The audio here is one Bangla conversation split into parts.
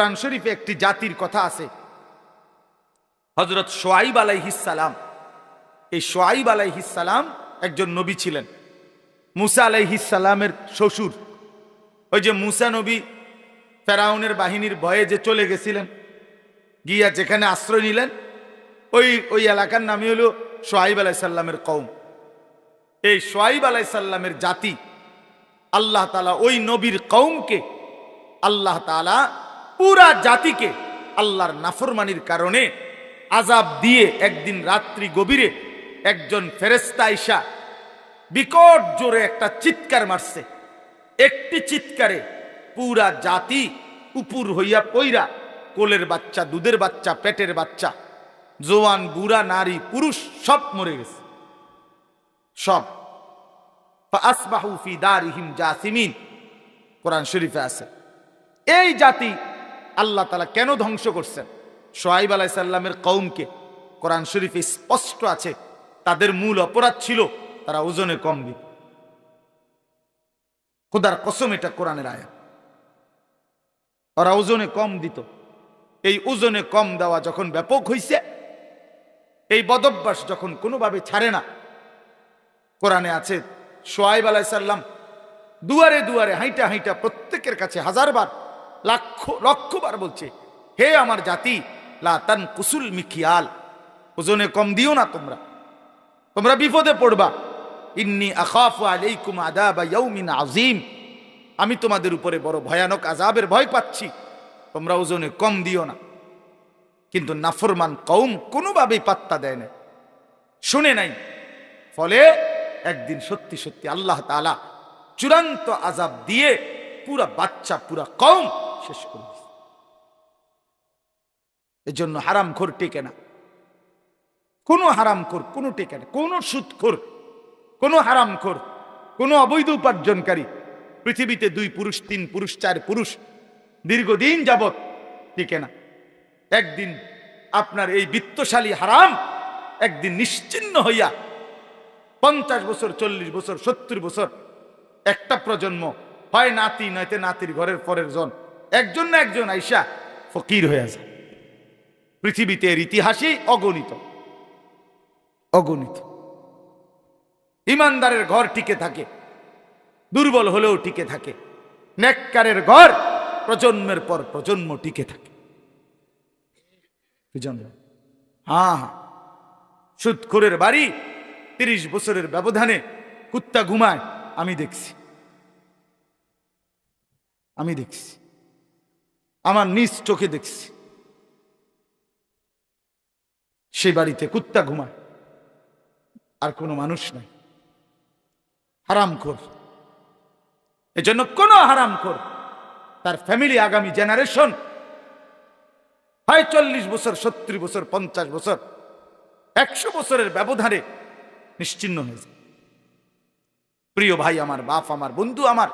কোরআন শরীফে একটি জাতির কথা আছে। হজরত সোয়াইব আলাইহিসালাম এই সোয়াইব আলাইহিসালাম একজন নবী ছিলেন। মুসা আলাইহিসালামের শ্বশুর। ওই যে মুসা নবী ফেরাউনের বাহিনীর ভয়ে যে চলে গেছিলেন, গিয়া যেখানে আশ্রয় নিলেন, ওই ওই এলাকার নামই হলো সোয়াইব আলাইসাল্লামের কৌম এই সোয়াইব আলাইসাল্লামের জাতি আল্লাহ তালা ওই নবীর কৌমকে আল্লাহ তালা পুরা জাতিকে আল্লাহর নাফরমানির কারণে আজাব দিয়ে একদিন রাত্রি গভীরে একজন ফেরেস্তা ইসা বিকট জোরে একটা চিৎকার মারছে। একটি চিৎকারে পুরা জাতি উপুর হইয়া পইরা কোলের বাচ্চা, দুধের বাচ্চা, পেটের বাচ্চা, জোয়ান, বুড়া, নারী, পুরুষ সব মরে গেছে। সব। আসবাহু ফি দারিহিম জাসিমিন। কোরআন শরীফে আছে। এই জাতি আল্লাহ তালা কেন ধ্বংস করছেন? সোহাইব আলাইসাল্লামের কৌমকে কোরআন শরীফে স্পষ্ট আছে, তাদের মূল অপরাধ ছিল তারা ওজনে কম দিত কসম এটা কোরআনের আয়া ওরা ওজনে কম দিত। এই ওজনে কম দেওয়া যখন ব্যাপক হইছে, এই বদভ্যাস যখন কোনোভাবে ছাড়ে না, কোরআনে আছে সোয়াইব আলাইসাল্লাম দুয়ারে দুয়ারে হাইটা হাইটা প্রত্যেকের কাছে হাজারবার লাখ লক্ষবার বলছে, হে আমার জাতি লাতান কুসুল মিখিয়াল ওজনে কম দিও না তোমরা। তোমরা বিপদে পড়বা। ইন্নি আখাফু আলাইকুম আদাবা ইয়াউমিন আজিম আমি তোমাদের উপরে বড় ভয়ানক আজাবের ভয় পাচ্ছি। তোমরা ওজনে কম দিও না। কিন্তু নাফরমান কৌম কোনোভাবেই পাত্তা দেয় না শুনে নাই। ফলে একদিন সত্যি সত্যি আল্লাহ তালা চূড়ান্ত আজাব দিয়ে পুরা বাচ্চা, পুরা কম শেষ করে। এজন্য হারাম খোর টেকে না। কোনো হারাম খোর কোনো টেকে না। কোনো সুদখোর, কোনো হারাম খোর কোনো অবৈধ উপার্জনকারী পৃথিবীতে দুই পুরুষ, তিন পুরুষ, চার পুরুষ দীর্ঘদিন যাবত টিকে না। একদিন আপনার এই বিত্তশালী হারাম একদিন নিশ্চিন্ন হইয়া পঞ্চাশ বছর, চল্লিশ বছর, সত্তর বছর একটা প্রজন্ম হয় নাতি, নয়তো নাতির ঘরের পরের জন একজন না একজন আইসা ফকির হয়ে যায় পৃথিবীতে এর ইতিহাসেই অগণিত। অগণিত। ইমানদারের ঘর টিকে থাকে, দুর্বল হলেও টিকে থাকে, নেককারের ঘর প্রজন্মের পর প্রজন্ম টিকে থাকে। প্রজন্ম। হ্যাঁ হ্যাঁ। সুদখোরের বাড়ি তিরিশ বছরের ব্যবধানে কুত্তা ঘুমায়, আমি দেখছি। আমি দেখছি। আমার নিজ চোখে দেখছি। সেই বাড়িতে কুত্তা ঘুমায়, আর কোনো মানুষ নাই। হারাম খোর। এজন্য কোনো হারাম খোর। তার ফ্যামিলি আগামী জেনারেশন হয় চল্লিশ বছর, সত্তর বছর, পঞ্চাশ বছর, একশো বছরের ব্যবধানে নিশ্চিন্ন হয়ে যায়। প্রিয় ভাই আমার, বাপ আমার, বন্ধু আমার,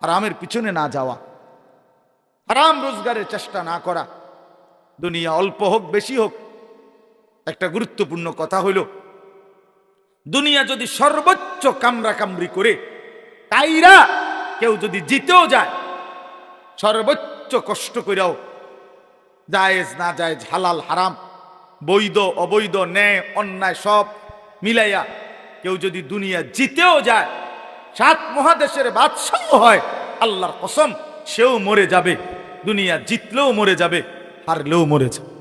হারামের পিছনে না যাওয়া। হারাম রোজগারের চেষ্টা না করা। দুনিয়া অল্প হোক, বেশি হোক, একটা গুরুত্বপূর্ণ কথা হইল, দুনিয়া যদি সর্বোচ্চ কামরা কামড়ি করে, তাইরা কেউ যদি জিতেও যায়, সর্বোচ্চ কষ্ট করেও জায়েজ না জায়েজ, হালাল, হারাম, বৈধ, অবৈধ, ন্যায়, অন্যায় সব মিলাইয়া কেউ যদি দুনিয়া জিতেও যায়, সাত মহাদেশের বাদশাহ হয়, আল্লাহর কসম, সেও মরে যাবে। দুনিয়া জিতলেও মরে যাবে, হারলেও মরে যাবে।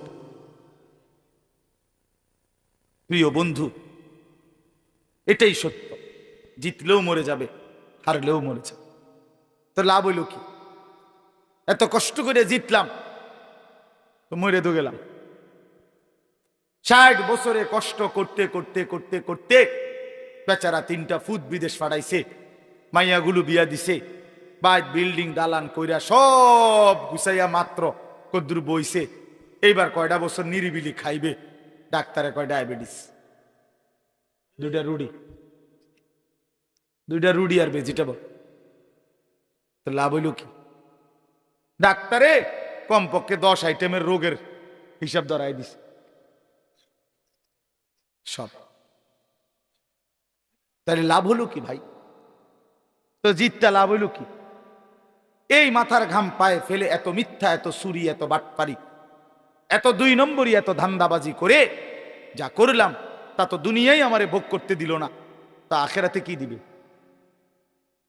প্রিয় বন্ধু, এটাই সত্য। জিতলেও মরে যাবে, হারলেও মরে যাবে। তো লাভ হইল কি? এত কষ্ট করে জিতলাম, তো মরে তো গেলাম। ষাট বছরে কষ্ট করতে করতে করতে করতে বেচারা তিনটা ফুট বিদেশ পাঠাইছে মাইয়াগুলো বিয়া দিছে বাইক বিল্ডিং দালান কইরা সব গুছাইয়া মাত্র কদ্দুর বইছে। এইবার কয়টা বছর নিরিবিলি খাইবে? ডাক্তারে কয় ডায়াবেটিস। দুইটা রুডি। দুইটা রুডি আর ভেজিটেবল তো লাভ হইল কি? ডাক্তারে কমপক্ষে দশ আইটেমের রোগের হিসাব ধরাই দিস সব। তাহলে লাভ হলো কি ভাই? তো জিতটা লাভ হইল কি? এই মাথার ঘাম পায়ে ফেলে এত মিথ্যা, এত সুরি, এত বাটপারি, এত দুই নম্বরই এত ধান্দাবাজি করে যা করলাম, তা তো দুনিয়াই আমারে ভোগ করতে দিল না। তা আখেরাতে কি দিবে?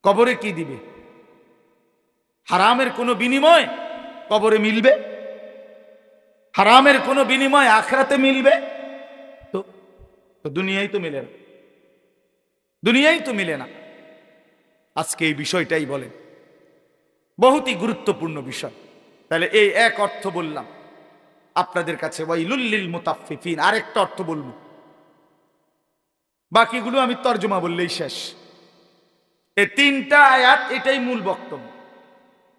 কবরে কি দিবে? হারামের কোনো বিনিময় কবরে মিলবে? হারামের কোনো বিনিময় আখরাতে মিলবে? তো তো দুনিয়ায় তো মিলে না। দুনিয়াই তো মিলে না। আজকে এই বিষয়টাই বলেন। বহুতই গুরুত্বপূর্ণ বিষয়। তাহলে এই এক অর্থ বললাম। আপনাদের কাছে ওয়াইলুল্লিল মুতাফিফিন আরেকটা অর্থ বলব। বাকিগুলো আমি তর্জমা বললেই শেষ। এই তিনটা আয়াত, এটাই মূল বক্তব্য।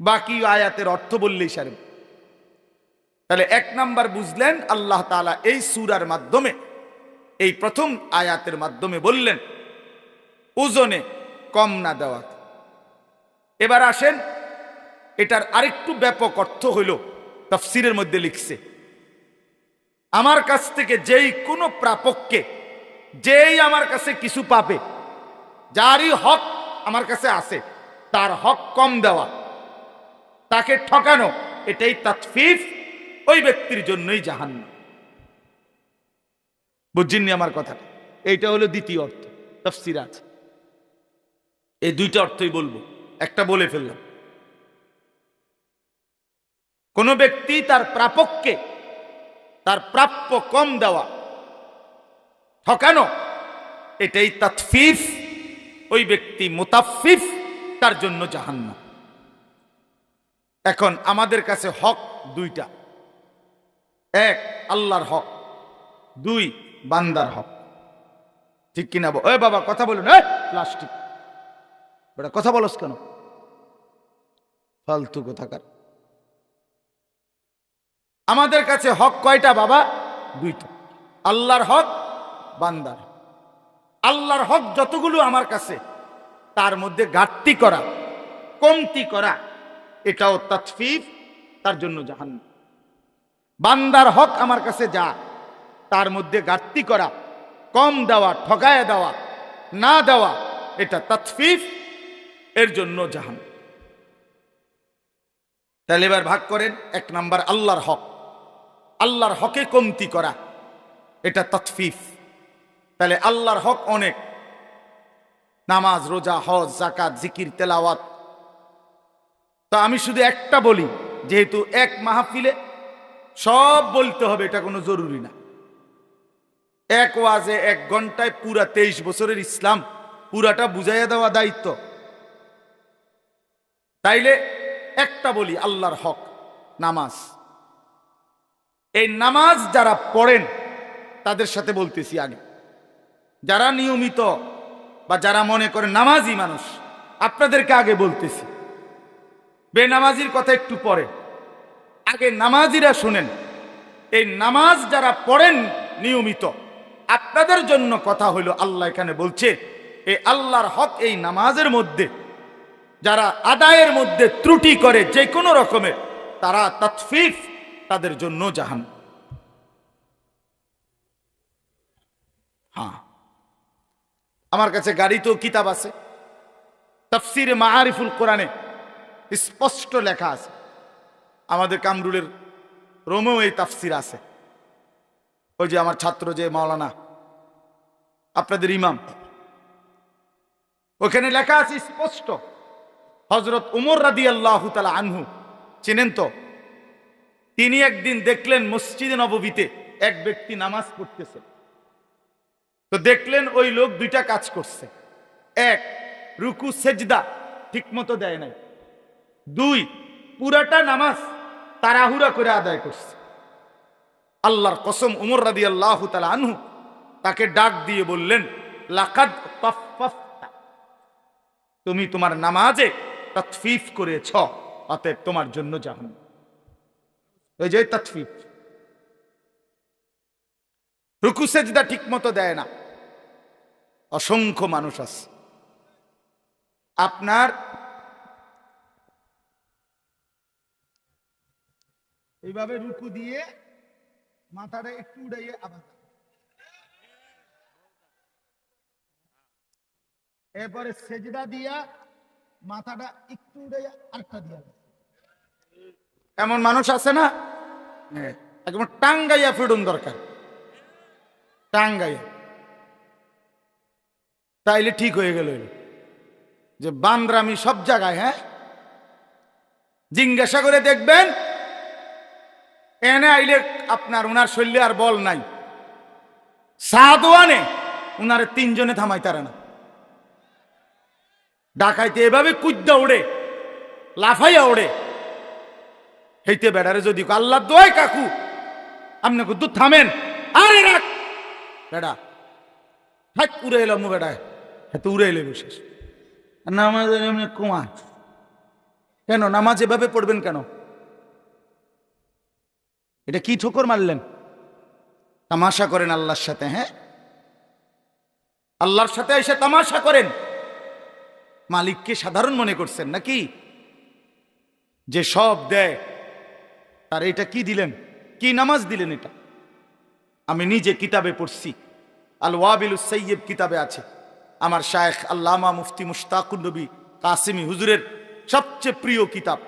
বাকি আয়াতের অর্থ বললেই সারে। তাহলে এক নাম্বার বুঝলেন, আল্লাহ তাআলা এই সূরার মাধ্যমে, এই প্রথম আয়াতের মাধ্যমে বললেন, ওজনে কম না দেওয়া এবার আসেন এটার আরেকটু ব্যাপক অর্থ হইল তফসিরের মধ্যে লিখছে, আমার কাছ থেকে যেই কোনো প্রাপককে, যেই আমার কাছে কিছু পাবে, যারই হক আমার কাছে আছে, তার হক কম দেওয়া, তাকে ঠকানো, এটাই তাৎফিফ ওই ব্যক্তির জন্যই জাহান্ন বুঝছেননি আমার কথা এইটা হলো দ্বিতীয় অর্থ, তফসির এই দুইটা অর্থই বলব, একটা বলে ফেললাম। কোন ব্যক্তি তার প্রাপককে তার প্রাপ্য কম দেওয়া, ঠকানো, এটাই তাৎফিফ। ওই ব্যক্তি মোতাফিফ, তার জন্য জাহান্ন এখন আমাদের কাছে হক দুইটা। এক, আল্লাহর হক। দুই, বান্দার হক। ঠিক কিনা ওই বাবা, কথা বলুন। প্লাস্টিক। বেটা, কথা বলস কেন? ফালতু কোথাকার। আমাদের কাছে হক কয়টা বাবা? দুইটা। আল্লাহর হক, বান্দার। আল্লাহর হক যতগুলো আমার কাছে, তার মধ্যে ঘাটতি করা, কমতি করা, এটাও তাৎফিফ তার জন্য জাহান বান্দার হক আমার কাছে যা, তার মধ্যে ঘাটতি করা, কম দেওয়া ঠকায় দেওয়া, না দেওয়া, এটা তাৎফিফ এর জন্য জাহান তাহলে এবার ভাগ করেন, এক নাম্বার আল্লাহর হক। আল্লাহর হকে কমতি করা, এটা তৎফিফ তাহলে আল্লাহর হক অনেক। নামাজ, রোজা, হজ জাকাত জিকির, তেলাওয়াত। তা আমি শুধু একটা বলি, যেহেতু এক মাহফিলে সব বলতে হবে, এটা কোনো জরুরি না। এক ওয়াজে এক ঘন্টায় পুরা তেইশ বছরের ইসলাম, পুরাটা বুঝাইয়া দেওয়া দায়িত্ব। তাইলে একটা বলি, আল্লাহর হক, নামাজ। এই নামাজ যারা পড়েন, তাদের সাথে বলতেছি আগে যারা নিয়মিত বা যারা মনে করে নামাজি মানুষ, আপনাদেরকে আগে বলতেছি, বেনামাজির কথা একটু পরে। আগে নামাজিরা শুনেন, এই নামাজ যারা পড়েন নিয়মিত, আপনাদের জন্য কথা হইল আল্লাহ এখানে বলছে এই আল্লাহর হক এই নামাজের মধ্যে, যারা আদায়ের মধ্যে ত্রুটি করে যে কোনো রকমের তারা তৎফিফ তাদের জন্য জাহান হ্যাঁ। আমার কাছে গাড়িতেও কিতাব আছে। তফসিরে মাহারিফুল কোরআনে স্পষ্ট লেখা আছে। আমাদের কামরুলের রোমেও এই তাফসির আছে। ওই যে আমার ছাত্র যে মাওলানা, আপনাদের ইমাম, ওখানে লেখা আছে স্পষ্ট। হজরত উমর রাদি আল্লাহ তালা আনহু, চেনেন তো? তিনি একদিন দেখলেন মসজিদে নববীতে এক ব্যক্তি নামাজ পড়তেছে। তো দেখলেন ওই লোক দুইটা কাজ করছে। এক, রুকু, সেজদা ঠিক মতো দেয় নাই। দুই, পুরাটা নামাজ তাড়াহুড়া করে আদায় করছে। আল্লাহর কসম উমর রাদি আল্লাহ তালা আনহু তাকে ডাক দিয়ে বললেন, লাকাদ। তুমি তোমার নামাজে তৎফিফ করেছ, অতএব তোমার জন্য জাহান ওই যে তৎফিফ রুকু সেজদা ঠিক মতো দেয় না। অসংখ্য মানুষ আছে। আপনার এইভাবে রুকু দিয়ে মাথাটা একটু উড়াইয়ে আবার এরপরে সেজদা দিয়া মাথাটা একটু উড়াইয়া আরেকটা দিয়া। এমন মানুষ আছে না? একদম টাঙ্গাইয়া ফিডুন দরকার। টাঙ্গাইয়া। তাইলে ঠিক হয়ে গেল যে বান্দ্রামি সব জায়গায় হ্যাঁ? জিজ্ঞাসা করে দেখবেন এনে আইলে আপনার উনার শৈলী আর বল নাই। সাদওয়ানে উনারে তিনজনে থামাই তারা না। ডাকাইতে এভাবে কুদ্দা ওড়ে লাফাইয়া ওড়ে হেইতে বেড়ারে যদি কয়, আল্লাহ দোয়াই কাকু আপনি দুধ থামেন আরে রাখ। বেড়া হাত উড়ে এলাম বেড়ায় হাত উড়ে এলে বিশেষ নামাজ এমনি কুমা কেন নামাজ এভাবে পড়বেন কেন? এটা কি ঠোকর মারলেন? তামাশা করেন আল্লাহর সাথে হ্যাঁ? আল্লাহর সাথে এসে তামাশা করেন। মালিককে সাধারণ মনে করছেন নাকি? যে সব দেয় তার এটা কি দিলেন? কি নামাজ দিলেন এটা? আমি নিজে কিতাবে পড়ছি। আল ওয়াবিল সৈয়ব কিতাবে আছে। আমার শায়েখ আল্লামা মুফতি মুশতাকুর নবী কাসিমি হুজুরের সবচেয়ে প্রিয় কিতাব।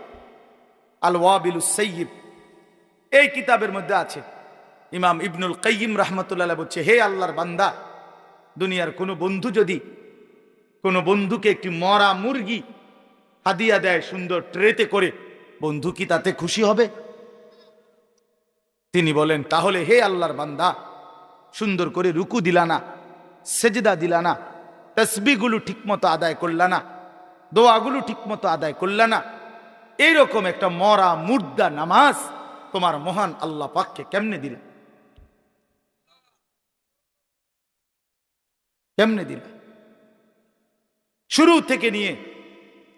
আল ওয়াবিল সৈয়ব এই কিতাবের মধ্যে আছে, ইমাম ইবনুল কাইয়িম রহমতুল্লাহ বলছে, হে আল্লাহর বান্দা, দুনিয়ার কোনো বন্ধু যদি কোনো বন্ধুকে একটি মরা মুরগি হাদিয়া দেয় সুন্দর ট্রেতে করে, বন্ধু কি তাতে খুশি হবে? তিনি বলেন, তাহলে হে আল্লাহর বান্দা, সুন্দর করে রুকু দিলা না, সেজদা দিলা না তসবিগুলো ঠিকমতো আদায় করলা না, দোয়াগুলো ঠিকমতো আদায় করলা না এইরকম একটা মরা, মুর্দা নামাজ তোমার মহান আল্লাহ পাককে কেমনে দিলা? কেমনে দিলা? শুরু থেকে নিয়ে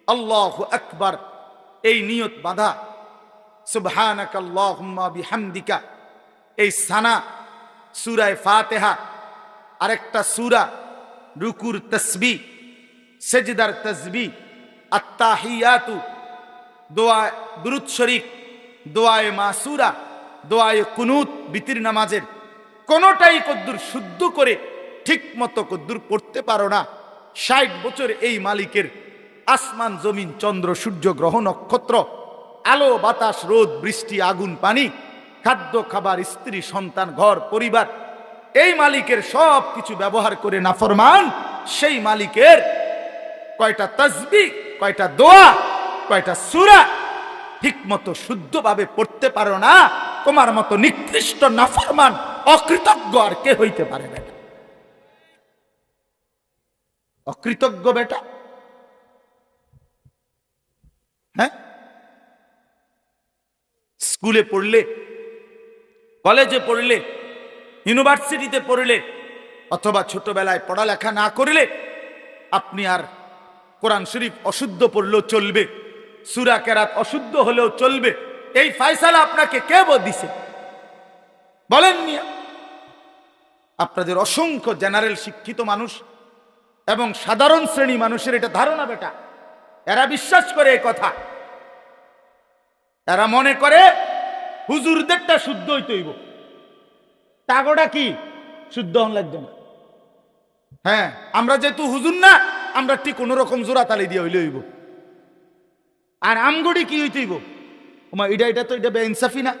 আল্লাহ আকবার এই নিয়ত বাধা সুবহানাক আল্লাহুম্মা বিহামদিকা। এই সানা, সূরায়ে ফাতিহা, আরেকটা সূরা, রুকুর তসবি, সেজদার তসবি, আত্তাহিয়াতু, দোয়া, দুরুদ শরীফ, দোয়ায়ে মাসুরা, দোয়ায়ে কুনুত, বিতির নামাজের কোনোটাই কদ্দুর শুদ্ধ করে ঠিক মতো কদ্দুর পড়তে পারো না। ষাট বছর এই মালিকের আসমান, জমিন, চন্দ্র, সূর্য, গ্রহ, নক্ষত্র আলো, বাতাস, রোদ, বৃষ্টি, আগুন, পানি, খাদ্য, খাবার, স্ত্রী, সন্তান, ঘর, পরিবার, এই মালিকের সব কিছু ব্যবহার করে নাফরমান, সেই মালিকের কয়টা তসবি কয়টা দোয়া, কয়টা সুরা ঠিক মতো শুদ্ধভাবে পড়তে পারো না, তোমার মতো নিকৃষ্ট নাফরমান, অকৃতজ্ঞ আর কে হইতে পারে বেটা? অকৃতজ্ঞ বেটা? হ্যাঁ? স্কুলে পড়লে, কলেজে পড়লে, ইউনিভার্সিটিতে পড়লে, অথবা ছোটবেলায় পড়ালেখা না করলে, আপনি আর কোরআন শরীফ অশুদ্ধ পড়লেও চলবে, সুরা কেরাত অশুদ্ধ হলেও চলবে, এই ফায়সালা আপনাকে কে দিছে? বলেন মিয়া। আপনাদের অসংখ্য জেনারেল শিক্ষিত মানুষ এবং সাধারণ শ্রেণি মানুষের এটা ধারণা বেটা। এরা বিশ্বাস করে এই কথা। এরা মনে করে হুজুরদেরটা শুদ্ধ হইতে হইব। টাগোটা কি? শুদ্ধ হন লাগবে না। হ্যাঁ আমরা যেহেতু হুজুর না আমরা ঠিক কোন রকম জোড়া তালি দিয়ে হইলে হইব। আর আমগড়ি কি হইতে হইব? ওমা এটা এটা তো এটা বেইনসাফি না।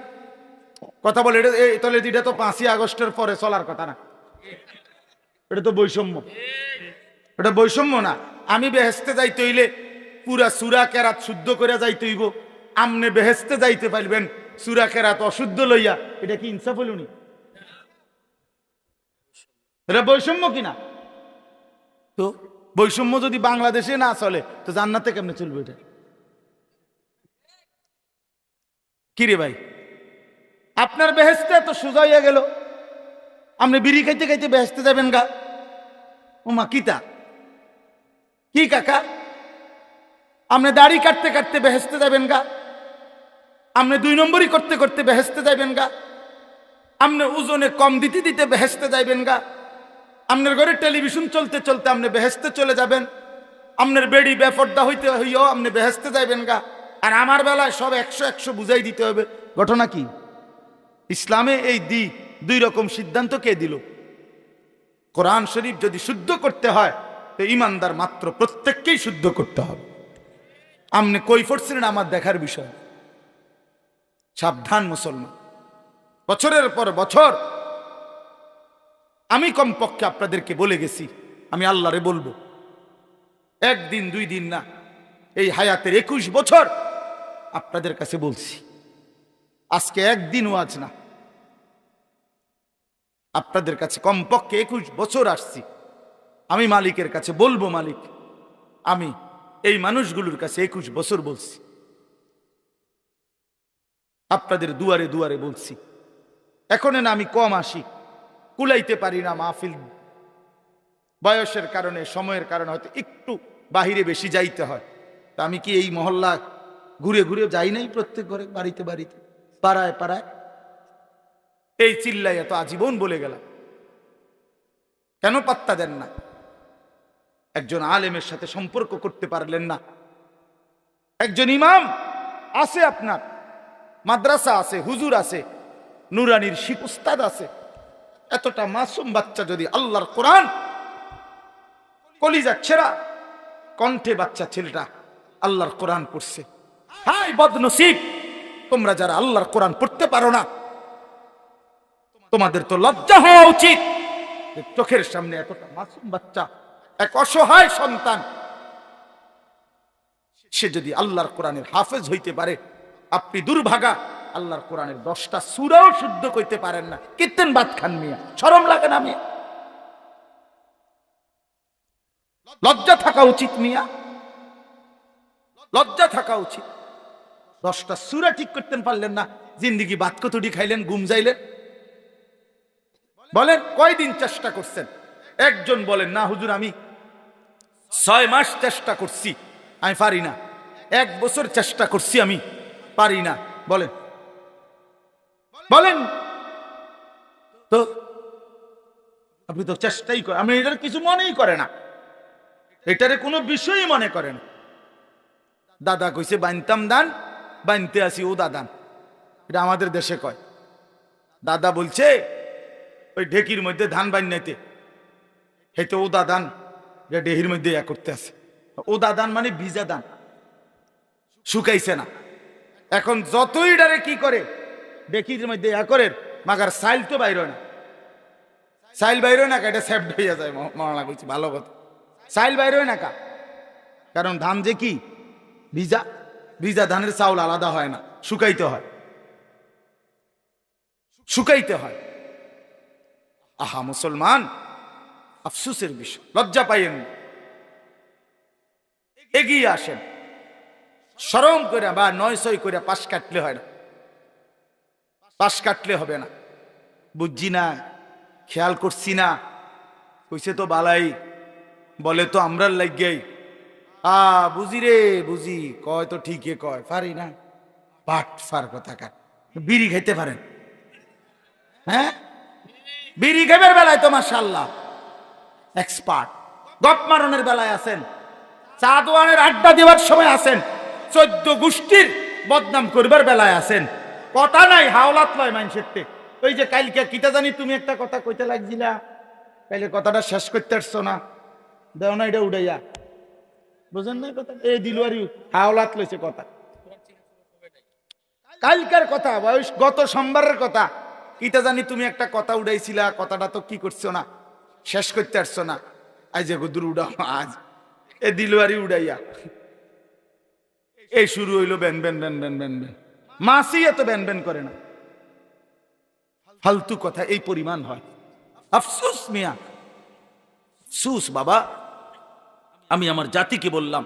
কথা বলে এটা এই তাহলে এটা তো পাঁচই আগস্টের পরে চলার কথা না। এটা তো বৈষম্য। এটা বৈষম্য না। আমি বেহেস্তে যাইতে হইলে পুরা সুরা কেরাত শুদ্ধ করে যাইতে হইব। আমনে বেহেস্তে যাইতে পারবেন। সুরা কেরাত অশুদ্ধ লইয়া এটা কি ইনসাফ হইলনি এটা বৈষম্য কিনা? তো? বৈষম্য যদি বাংলাদেশে না চলে তো জান্নাতে কেমনে চলবে এটা? কিরে ভাই? আপনার বেহেস্তে এত সোজা হইয়া গেল। আপনি বিড়ি খাইতে খাইতে বেহেস্তে যাবেন গা। ওমা কিতা কি কাকা? আপনি দাড়ি কাটতে কাটতে বেহেস্তে যাবেন গা। আপনি দুই নম্বরই করতে করতে বেহেস্তে যাবেন গা। আপনি ওজনে কম দিতে দিতে বেহেস্তে যাইবেন গা। আপনার ঘরে টেলিভিশন চলতে চলতে আপনি বেহেস্তে চলে যাবেন। আপনার বেড়ি বেফর্দা হইতে হইও আপনি বেহেস্তে যাইবেন গা। আর আমার বেলায় সব একশো একশো বুঝাই দিতে হবে। ঘটনা কি? ইসলামে এই দি দুই রকম সিদ্ধান্ত কে দিল? কোরআন শরীফ যদি শুদ্ধ করতে হয়, তো ইমানদার মাত্র প্রত্যেককেই শুদ্ধ করতে হবে। আমনে কই পড়ছিলেন আমার দেখার বিষয়। সাবধান মুসলমান। বছরের পর বছর আমি কমপক্ষে আপনাদেরকে বলে গেছি, আমি আল্লাহরে বলব, একদিন দুই দিন না, এই হায়াতের একুশ বছর আপনাদের কাছে বলছি, আজকে একদিনও আজ না, আপনাদের কাছে কমপক্ষে একুশ বছর আসছি, আমি মালিকের কাছে বলব মালিক, আমি এই মানুষগুলোর কাছে একুশ বছর বলছি। আপনাদের দুয়ারে দুয়ারে বলছি। এখন না আমি কম আসি। কুলাইতে পারি না মাহফিল। বয়সের কারণে, সময়ের কারণে হয়তো একটু বাহিরে বেশি যাইতে হয়। তা আমি কি এই মহল্লা ঘুরে ঘুরে যাই নাই প্রত্যেক ঘরে, বাড়িতে বাড়িতে, পাড়ায় পাড়ায়? এই চিল্লাই এত আজীবন বলে গেলাম। কেন পাত্তা দেন না? একজন আলেমের সাথে সম্পর্ক করতে পারলেন না। একজন ইমাম আছে আপনার। মাদ্রাসা আছে, হুজুর আছে, নুরানির শিখ আছে। এতটা মাসুম বাচ্চা যদি আল্লাহর কোরআন কলিজা ছেড়া, কণ্ঠে বাচ্চা ছেলেটা আল্লাহর কোরআন পড়ছে। হাই বদনসিব, তোমরা যারা আল্লাহর কোরআন পড়তে পারো না, তোমাদের তো লজ্জা হওয়া উচিত চোখের সামনে এতটা মাসুম বাচ্চা, এক অসহায় সন্তান, সে যদি আল্লাহর কোরআনের হাফেজ হইতে পারে আপনি দুর্ভাগা। আল্লাহর কোরআনের দশটা সুরাও শুদ্ধ করতে পারেন না। কীর্তেন বাদ খান মিয়া সরম লাগে না মিয়া। লজ্জা থাকা উচিত মিয়া। লজ্জা থাকা উচিত। দশটা সুরা ঠিক করতে পারলেন না, জিন্দিগি বাদ কতটি খাইলেন গুম যাইলেন। বলেন, কয়দিন চেষ্টা করছেন? একজন বলেন, না হুজুর, আমি ছয় মাস চেষ্টা করছি, আমি পারি না। এক বছর চেষ্টা করছি আমি। পারি না। বলেন। বলেন। তো আপনি তো চেষ্টাই করেন। আমি এটার কিছু মনেই করে না। এটারে কোনো বিষয়ই মনে করে না। দাদা কইছে, বানতাম দান, বানতে আসি ও দাদান এটা আমাদের দেশে কয়। দাদা বলছে, ওই ঢেকির মধ্যে ধান বান্যাইতে হেতে ও দাদান যে ডেহির মধ্যে ইয়া করতে আছে ও দাদান মানে ভিজা দান। শুকাইছে না। এখন যতই ডারে কি করে ডেকির মধ্যে ইয়া করে, মাগার সাইল তো বাইর না। সাইল বাইর না কা, এটা সেফট হইয়া যায় মরণা বলছি, ভালো কথা। সাইল বাইর না কা। কারণ ধান যে কি? ভিজা। ভিজা ধানের চাউল আলাদা হয় না, শুকাইতে হয়। শুকাইতে হয়। আহা, মুসলমান, আফসুসের বিষয়, লজ্জা পাইয়েন এগিয়ে আসেন। সরম করে বা নয় ছয় করে পাশ কাটলে হয় না। পাশ কাটলে হবে না। বুঝছি না, খেয়াল করছি না। কইছে তো বালাই, বলে তো আমরা লাগিয়াই। আ, বুঝি রে, বুঝি, কয় তো ঠিকই কয়, পারি না। পাট ফার কথা কাট, বিড়ি খাইতে পারেন। হ্যাঁ? বিড়ি খেবের বেলায় তো মাশাল্লাহ এক্সপার্ট গপ মারণের বেলায় আছেন। চা দোয়ানের আড্ডা দেওয়ার সময় আছেন। চোদ্দ গোষ্ঠীর বদনাম করবার বেলায় আছেন। কথা নাই, হাওলাত লয় মানুষের। ওই যে কালকে, কিতা জানি তুমি একটা কথা কইতে লাগছিলা কাইলে কথাটা শেষ করতে পারছ না? দেও না এটা উড়াইয়া। বুঝেন না কথা? এই দিলুয়ারি হাওলাত লইছে কথা। কালকার কথা, বয়স গত সোমবারের কথা। কিতা জানি তুমি একটা কথা উড়াইছিলা, কথাটা তো কি করছ না? শেষ করতে পারছ না? আজ যে গুদুর উড়াও, আজ। এ দিলুয়ারি উড়াইয়া। এই শুরু হইল ban ban ban ban ban ban মাসি এত ব্যান ব্যান করে না। ফালতু কথা, এই পরিমাণ হয়। আফসোস মিয়া। আফসোস, বাবা। আমি আমার জাতিকে বললাম,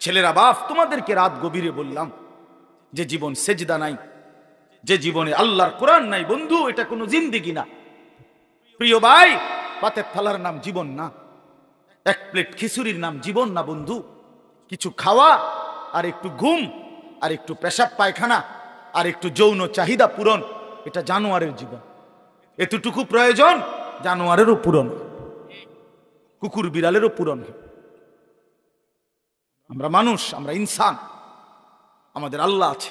ছেলেরা বাপ, তোমাদেরকে রাত গভীরে বললাম যে জীবন সেজদা নাই, যে জীবনে আল্লাহর কোরআন নাই। বন্ধু, এটা কোনো জিন্দিগি না। প্রিয় ভাই পাতের থালার নাম জীবন না। এক প্লেট খিচুড়ির নাম জীবন না, বন্ধু। কিছু খাওয়া আর একটু ঘুম, আর একটু পেশাব পায়খানা, আর একটু যৌন চাহিদা পূরণ, এটা জানোয়ারের জীবন। এতটুকু প্রয়োজন জানোয়ারেরও পূরণ কুকুর বিড়ালেরও পূরণ আমরা মানুষ, আমরা ইনসান, আমাদের আল্লাহ আছে।